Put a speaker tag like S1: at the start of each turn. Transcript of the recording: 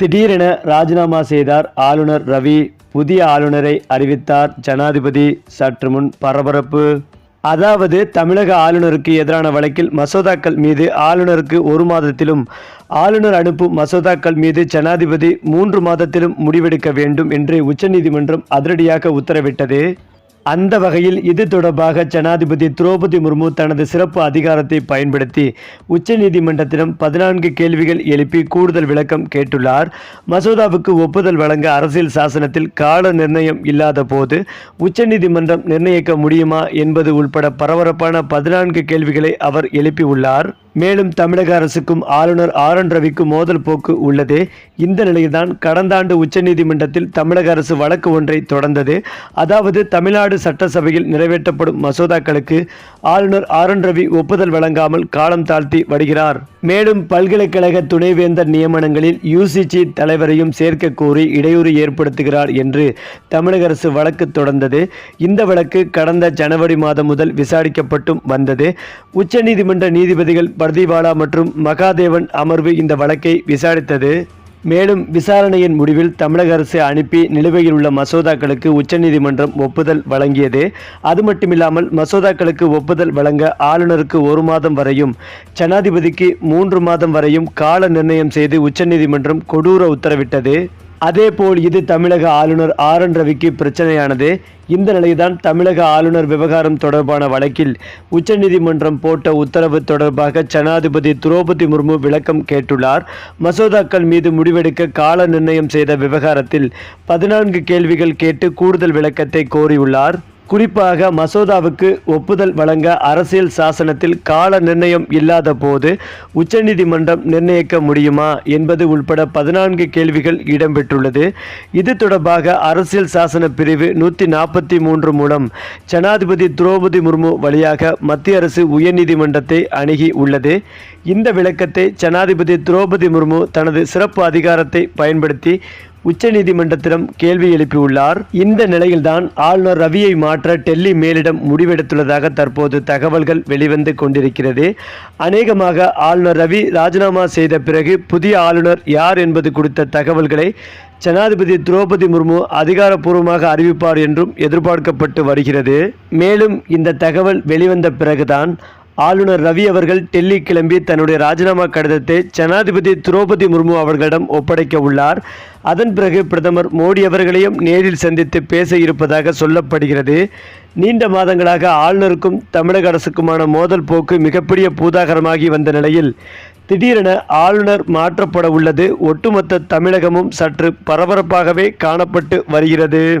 S1: திடீரென ராஜினாமா செய்தார் ஆளுநர் ரவி. புதிய ஆளுநரை அறிவித்தார் ஜனாதிபதி. சற்று முன் பரபரப்பு. அதாவது தமிழக ஆளுநருக்கு எதிரான வழக்கில் மசோதாக்கள் மீது ஆளுநருக்கு ஒரு மாதத்திலும் ஆளுநர் அனுப்பும் மசோதாக்கள் மீது ஜனாதிபதி மூன்று மாதத்திலும் முடிவெடுக்க வேண்டும் என்று உச்சநீதிமன்றம் அதிரடியாக உத்தரவிட்டது. அந்த வகையில் இது தொடர்பாக ஜனாதிபதி திரௌபதி முர்மு தனது சிறப்பு அதிகாரத்தை பயன்படுத்தி உச்சநீதிமன்றத்திடம் பதினான்கு கேள்விகள் எழுப்பி கூடுதல் விளக்கம் கேட்டுள்ளார். மசோதாவுக்கு ஒப்புதல் வழங்க அரசியல் சாசனத்தில் கால நிர்ணயம் இல்லாத போது உச்சநீதிமன்றம் நிர்ணயிக்க முடியுமா என்பது உள்பட பரபரப்பான பதினான்கு கேள்விகளை அவர் எழுப்பியுள்ளார். மேலும் தமிழக அரசுக்கும் ஆளுநர் ஆர் என் ரவிக்கும் மோதல் போக்கு உள்ளது. இந்த நிலையில்தான் கடந்த ஆண்டு உச்சநீதிமன்றத்தில் தமிழக அரசு வழக்கு ஒன்றை தொடர்ந்தது. அதாவது தமிழ்நாடு சட்டசபையில் நிறைவேற்றப்படும் மசோதாக்களுக்கு ஆளுநர் ஆர் என் ரவி ஒப்புதல் வழங்காமல் காலம் தாழ்த்தி வருகிறார். மேலும் பல்கலைக்கழக துணைவேந்தர் நியமனங்களில் யூசிசி தலைவரையும் சேர்க்க கோரி இடையூறு ஏற்படுத்துகிறார் என்று தமிழக அரசு வழக்கு தொடர்ந்தது. இந்த வழக்கு கடந்த ஜனவரி மாதம் முதல் விசாரிக்கப்பட்டும் வந்தது. உச்சநீதிமன்ற நீதிபதிகள் பர்திவாலா மற்றும் மகாதேவன் அமர்வு இந்த வழக்கை விசாரித்தது. மேலும் விசாரணையின் முடிவில் தமிழக அரசு அனுப்பி நிலுவையில் உள்ள மசோதாக்களுக்கு உச்சநீதிமன்றம் ஒப்புதல் வழங்கியது. அது மட்டுமில்லாமல் மசோதாக்களுக்கு ஒப்புதல் வழங்க ஆளுநருக்கு ஒரு மாதம் வரையும் ஜனாதிபதிக்கு மூன்று மாதம் வரையும் கால நிர்ணயம் செய்து உச்சநீதிமன்றம் கொடூர உத்தரவிட்டது. அதேபோல் இது தமிழக ஆளுநர் ஆர் என் ரவிக்கு பிரச்சனையானது. இந்த நிலையில்தான் தமிழக ஆளுநர் விவகாரம் தொடர்பான வழக்கில் உச்சநீதிமன்றம் போட்ட உத்தரவு தொடர்பாக ஜனாதிபதி திரௌபதி முர்மு விளக்கம் கேட்டுள்ளார். மசோதாக்கள் மீது முடிவெடுக்க கால நிர்ணயம் செய்த விவகாரத்தில் பதினான்கு கேள்விகள் கேட்டு கூடுதல் விளக்கத்தை கோரியுள்ளார். குறிப்பாக மசோதாவுக்கு ஒப்புதல் வழங்க அரசியல் சாசனத்தில் கால நிர்ணயம் இல்லாத போது உச்சநீதிமன்றம் நிர்ணயிக்க முடியுமா என்பது உள்பட பதினான்கு கேள்விகள் இடம்பெற்றுள்ளது. இது தொடர்பாக அரசியல் சாசன பிரிவு நூற்றி நாற்பத்தி மூன்று மூலம் ஜனாதிபதி திரௌபதி முர்மு வழியாக மத்திய அரசு உயர்நீதிமன்றத்தை அணுகி உள்ளது. இந்த விளக்கத்தை ஜனாதிபதி திரௌபதி முர்மு தனது சிறப்பு அதிகாரத்தை பயன்படுத்தி உச்சநீதிமன்றத்திடம் கேள்வி எழுப்பியுள்ளார். இந்த நிலையில்தான் ஆளுநர் ரவியை மாற்ற டெல்லி மேலிடம் முடிவெடுத்துள்ளதாக தற்போது தகவல்கள் வெளிவந்து கொண்டிருக்கிறது. அநேகமாக ஆளுநர் ரவி ராஜினாமா செய்த பிறகு புதிய ஆளுநர் யார் என்பது குறித்த தகவல்களை ஜனாதிபதி திரௌபதி முர்மு அதிகாரப்பூர்வமாக அறிவிப்பார் என்றும் எதிர்பார்க்கப்பட்டு வருகிறது. மேலும் இந்த தகவல் வெளிவந்த பிறகுதான் ஆளுநர் ரவி அவர்கள் டெல்லி கிளம்பி தன்னுடைய ராஜினாமா கடிதத்தை ஜனாதிபதி திரௌபதி முர்மு அவர்களிடம் ஒப்படைக்க உள்ளார். அதன் பிறகு பிரதமர் மோடி அவர்களையும் நேரில் சந்தித்து பேச இருப்பதாக சொல்லப்படுகிறது. நீண்ட மாதங்களாக ஆளுநருக்கும் தமிழக அரசுக்குமான மோதல் போக்கு மிகப்பெரிய பூதாகரமாகி வந்த நிலையில் திடீரென ஆளுநர் மாற்றப்பட உள்ளது. ஒட்டுமொத்த தமிழகமும் சற்று பரபரப்பாகவே காணப்பட்டு வருகிறது.